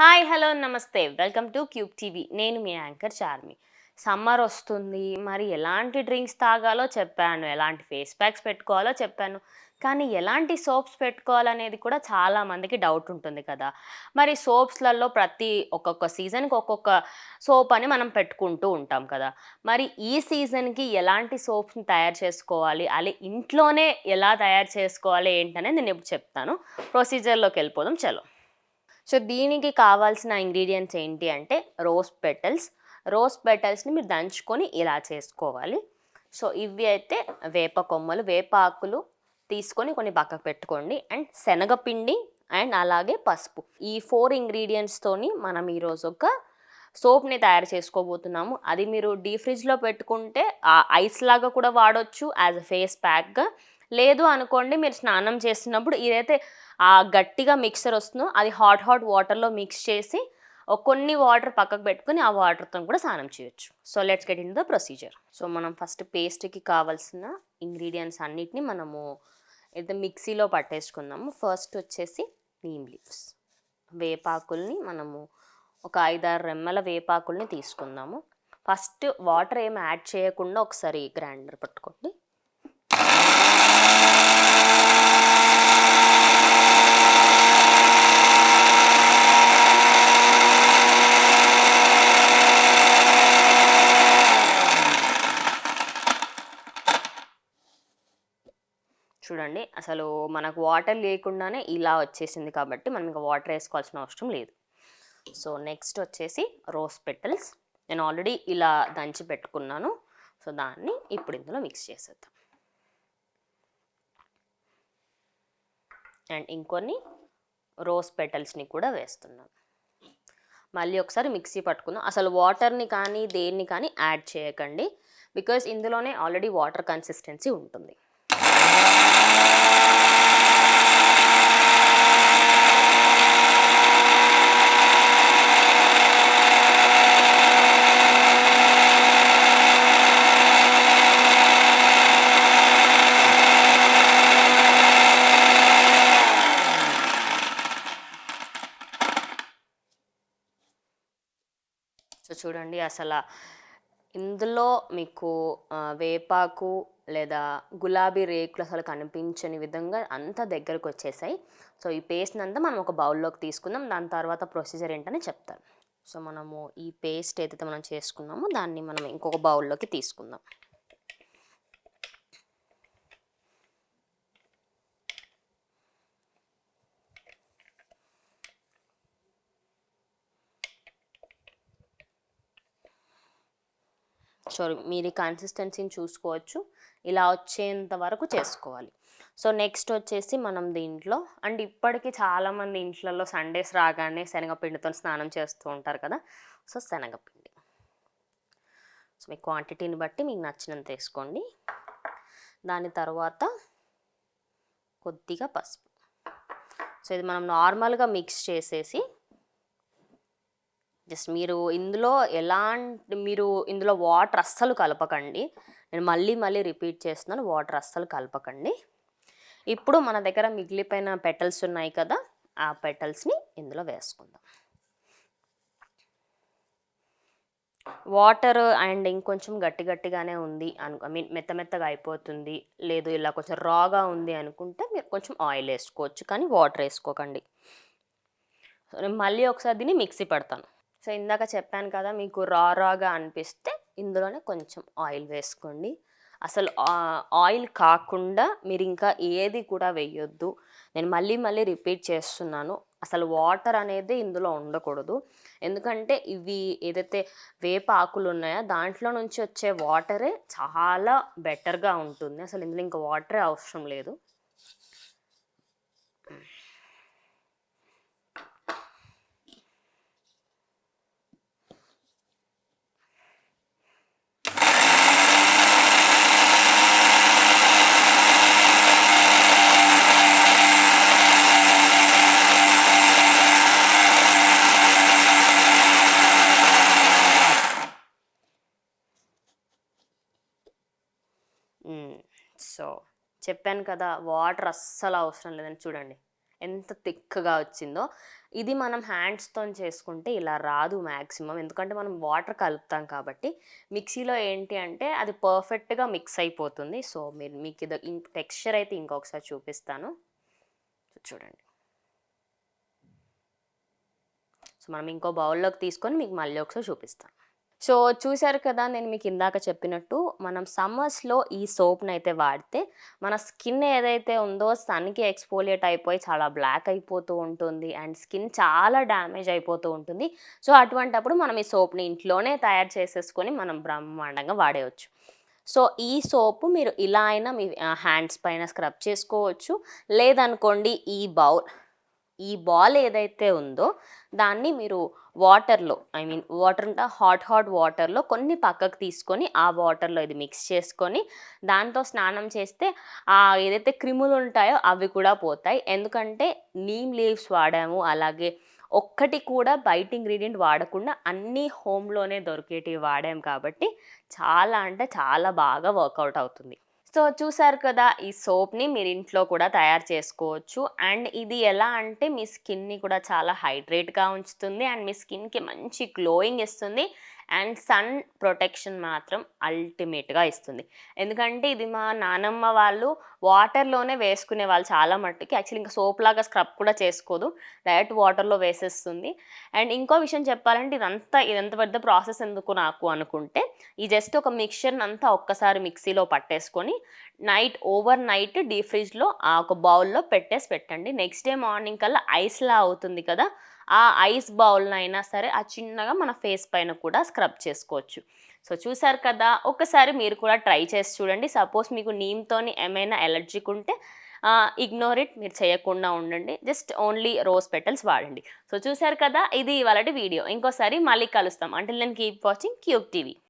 Hi hello నమస్తే. Welcome to Cube TV. నేను మీ యాంకర్ చార్మి. సమ్మర్ వస్తుంది. మరి ఎలాంటి డ్రింక్స్ తాగాలో చెప్పాను. ఎలాంటి ఫేస్ ప్యాక్స్ పెట్టుకోవాలో చెప్పాను. కానీ ఎలాంటి సోప్స్ పెట్టుకోవాలనేది కూడా చాలా మందికి డౌట్ ఉంటుంది కదా. మరి సోప్స్లలో ప్రతి ఒక్కొక్క సీజన్కి ఒక్కొక్క సోప్ అని మనం పెట్టుకుంటూ ఉంటాం కదా. మరి ఈ సీజన్కి ఎలాంటి సోప్స్ని తయారు చేసుకోవాలి? అలా ఇంట్లోనే ఎలా తయారు చేసుకోవాలి ఏంటనేది నేను ఇప్పుడు చెప్తాను. ప్రొసీజర్లోకి వెళ్ళిపోదాం. చలో. సో దీనికి కావాల్సిన ఇంగ్రీడియంట్స్ ఏంటి అంటే రోజ్ పెటల్స్. రోజ్ పెటల్స్ని మీరు దంచుకొని ఇలా చేసుకోవాలి. సో ఇవి అయితే వేప కొమ్మలు వేప ఆకులు తీసుకొని కొన్ని పక్కకు పెట్టుకోండి. అండ్ శనగపిండి అండ్ అలాగే పసుపు. ఈ ఫోర్ ఇంగ్రీడియంట్స్తోని మనం ఈరోజు ఒక సోప్ని తయారు చేసుకోబోతున్నాము. అది మీరు డీ ఫ్రిడ్జ్లో పెట్టుకుంటే ఐస్ లాగా కూడా వాడొచ్చు. యాజ్ అ ఫేస్ ప్యాక్గా లేదు అనుకోండి మీరు స్నానం చేస్తున్నప్పుడు ఇదైతే ఆ గట్టిగా మిక్సర్ వస్తుందో. అది హాట్ హాట్ వాటర్లో మిక్స్ చేసి కొన్ని వాటర్ పక్కకు పెట్టుకుని ఆ వాటర్తో కూడా స్నానం చేయొచ్చు. So let's get in the procedure. So మనం ఫస్ట్ పేస్ట్కి కావాల్సిన ఇంగ్రీడియంట్స్ అన్నిటిని మనము అయితే మిక్సీలో పట్టేసుకుందాము ఫస్ట్ వచ్చేసి నీమ్ లీవ్స్. వేపాకుల్ని మనము ఒక ఐదారు రెమ్మల వేపాకుల్ని తీసుకుందాము. ఫస్ట్ వాటర్ ఏం యాడ్ చేయకుండా ఒకసారి గ్రైండర్ పట్టుకోండి. చూడండి అసలు మనకు వాటర్ లేకుండానే ఇలా వచ్చేసింది కాబట్టి మనం ఇంకా వాటర్ వేసుకోవాల్సిన అవసరం లేదు. సో నెక్స్ట్ వచ్చేసి రోజ్ పెటల్స్. నేను ఆల్రెడీ ఇలా దంచి పెట్టుకున్నాను. సో దాన్ని ఇప్పుడు ఇందులో మిక్స్ చేసేద్దాం. అండ్ ఇంకొన్ని రోజ్ పెటల్స్ని కూడా వేస్తున్నాను. మళ్ళీ ఒకసారి మిక్సీ పట్టుకుందాం. అసలు వాటర్ని కానీ దేన్ని కానీ యాడ్ చేయకండి. బికాజ్ ఇందులోనే ఆల్రెడీ వాటర్ కన్సిస్టెన్సీ ఉంటుంది. చూడండి. అసలు ఇందులో మీకు వేపాకు లేదా గులాబీ రేకులు అసలు కనిపించని విధంగా అంత దగ్గరకు వచ్చేసాయి. సో ఈ పేస్ట్ని అంతా మనం ఒక బౌల్లోకి తీసుకుందాం. దాని తర్వాత ప్రొసీజర్ ఏంటని చెప్తాను. సో మనము ఈ పేస్ట్ ఏదైతే మనం చేసుకున్నామో దాన్ని మనం ఇంకొక బౌల్లోకి తీసుకుందాం. సో మీరు కన్సిస్టెన్సీని చూసుకోవచ్చు. ఇలా వచ్చేంత వరకు చేసుకోవాలి. సో నెక్స్ట్ వచ్చేసి మనం దీంట్లో అండ్ ఇప్పటికీ చాలామంది ఇంట్లలో సండేస్ రాగానే శనగపిండితో స్నానం చేస్తూ ఉంటారు కదా? సో శనగపిండి. సో మీ క్వాంటిటీని బట్టి మీకు నచ్చినంత వేసుకోండి. దాని తర్వాత కొద్దిగా పసుపు. సో ఇది మనం నార్మల్గా మిక్స్ చేసేసి జస్ట్ మీరు ఇందులో ఎలాంటి మీరు ఇందులో వాటర్ అస్సలు కలపకండి. నేను మళ్ళీ మళ్ళీ రిపీట్ చేస్తున్నాను వాటర్ అస్సలు కలపకండి. ఇప్పుడు మన దగ్గర మిగిలిపోయిన పెటల్స్ ఉన్నాయి కదా ఆ పెటల్స్ని ఇందులో వేసుకుందాం. వాటర్ అండ్ ఇంకొంచెం గట్టి గట్టిగానే ఉంది అను ఐ మీన్ మెత్త మెత్తగా అయిపోతుంది లేదు ఇలా కొంచెం రాగా ఉంది అనుకుంటే మీరు కొంచెం ఆయిల్ వేసుకోవచ్చు కానీ వాటర్ వేసుకోకండి. సో నేను మళ్ళీ ఒకసారి దీన్ని మిక్సీ పడతాను. సో ఇందాక చెప్పాను కదా మీకు రా రాగా అనిపిస్తే ఇందులోనే కొంచెం ఆయిల్ వేసుకోండి. అసలు ఆయిల్ కాకుండా మీరు ఇంకా ఏది కూడా వేయొద్దు. నేను మళ్ళీ మళ్ళీ రిపీట్ చేస్తున్నాను. అసలు వాటర్ అనేది ఇందులో ఉండకూడదు. ఎందుకంటే ఇవి ఏదైతే వేప ఆకులు ఉన్నాయో దాంట్లో నుంచి వచ్చే వాటరే చాలా బెటర్గా ఉంటుంది. అసలు ఇందులో ఇంకా వాటరే అవసరం లేదు. సో చెప్పాను కదా వాటర్ అస్సలు అవసరం లేదని చూడండి ఎంత థిక్‌గా వచ్చిందో. ఇది మనం హ్యాండ్స్‌తో చేసుకుంటే ఇలా రాదు మ్యాక్సిమం. ఎందుకంటే మనం వాటర్ కలుపుతాం కాబట్టి. మిక్సీలో ఏంటి అంటే అది పర్ఫెక్ట్‌గా మిక్స్ అయిపోతుంది. సో, మీరు మీకు ఇది టెక్స్చర్ అయితే ఇంకొకసారి చూపిస్తాను. చూడండి. సో, మనం ఇంకో బౌల్‌లోకి తీసుకొని మీకు మళ్ళీ ఒకసారి చూపిస్తాను. సో, చూశారు కదా! నేను మీకు ఇందాక చెప్పినట్టు మనం సమ్మర్స్‌లో ఈ సోప్ని అయితే వాడితే మన స్కిన్ ఏదైతే ఉందో సన్‌కి ఎక్స్పోలియేట్ అయిపోయి చాలా బ్లాక్ అయిపోతూ ఉంటుంది. అండ్ స్కిన్ చాలా డ్యామేజ్ అయిపోతూ ఉంటుంది. సో, అటువంటప్పుడు మనం ఈ సోప్‌ని ఇంట్లోనే తయారు చేసేసుకొని మనం బ్రహ్మాండంగా వాడేయచ్చు సో, ఈ సోపు మీరు ఇలా అయినా మీ హ్యాండ్స్ పైన స్క్రబ్ చేసుకోవచ్చు. లేదనుకోండి ఈ బౌల్ ఈ బాల్ ఏదైతే ఉందో దాన్ని మీరు వాటర్‌లో ఐ మీన్ వాటర్ ఉంటా హాట్ హాట్ వాటర్‌లో కొన్ని పక్కకు తీసుకొని ఆ వాటర్‌లో ఇది మిక్స్ చేసుకొని దాంతో స్నానం చేస్తే ఆ ఏదైతే క్రిములు ఉంటాయో అవి కూడా పోతాయి. ఎందుకంటే నీమ్ లీవ్స్ వాడాము. అలాగే ఒక్కటి కూడా బయట ఇంగ్రీడియంట్ వాడకుండా అన్నీ హోమ్‌లోనే దొరికేటివి వాడాం కాబట్టి చాలా అంటే చాలా బాగా వర్కౌట్ అవుతుంది. సో, చూసారు కదా! ఈ సోప్‌ని మీరు ఇంట్లో కూడా తయారు చేసుకోవచ్చు. అండ్ ఇది ఎలా అంటే మీ స్కిన్‌ని కూడా చాలా హైడ్రేట్‌గా ఉంచుతుంది. అండ్ మీ స్కిన్‌కి మంచి గ్లోయింగ్ ఇస్తుంది. అండ్ సన్ ప్రొటెక్షన్ మాత్రం అల్టిమేట్‌గా ఇస్తుంది. ఎందుకంటే ఇది మా నానమ్మ వాళ్ళు వాటర్‌లోనే వేసుకునే వాళ్ళు చాలా మట్టుకి. యాక్చువల్లీ ఇంకా సోప్ లాగా స్క్రబ్ కూడా చేసుకోదు. డైరెక్ట్ వాటర్‌లో వేసేస్తుంది. అండ్ ఇంకో విషయం చెప్పాలంటే ఇదంతా ఇదంత పెద్ద ప్రాసెస్ ఎందుకు నాకు అనుకుంటే ఈ జస్ట్ ఒక మిక్స్చర్‌నంతా ఒక్కసారి మిక్సీలో పట్టేసుకొని నైట్ ఓవర్ నైట్ డీప్ ఫ్రిడ్జ్‌లో ఆ ఒక బౌల్‌లో పెట్టేసి పెట్టండి. నెక్స్ట్ డే మార్నింగ్ కల్లా ఐస్‌లా అవుతుంది కదా! ఆ ఐస్ బౌల్‌నైనా సరే ఆ చిన్నగా మన ఫేస్ పైన కూడా స్క్రబ్ చేసుకోవచ్చు. సో, చూసారు కదా! ఒకసారి మీరు కూడా ట్రై చేసి చూడండి. సపోజ్ మీకు నీమ్‌తోని ఏమైనా ఎలర్జీకి ఉంటే ఇగ్నోర్ ఇట్ మీరు చేయకుండా ఉండండి. జస్ట్ ఓన్లీ రోజ్ పెటల్స్ వాడండి. సో, చూసారు కదా! ఇది ఇవాళ వీడియో. ఇంకోసారి మళ్ళీ కలుస్తాం. అంటే నేను కీప్ వాచింగ్ క్యూబ్ టీవీ.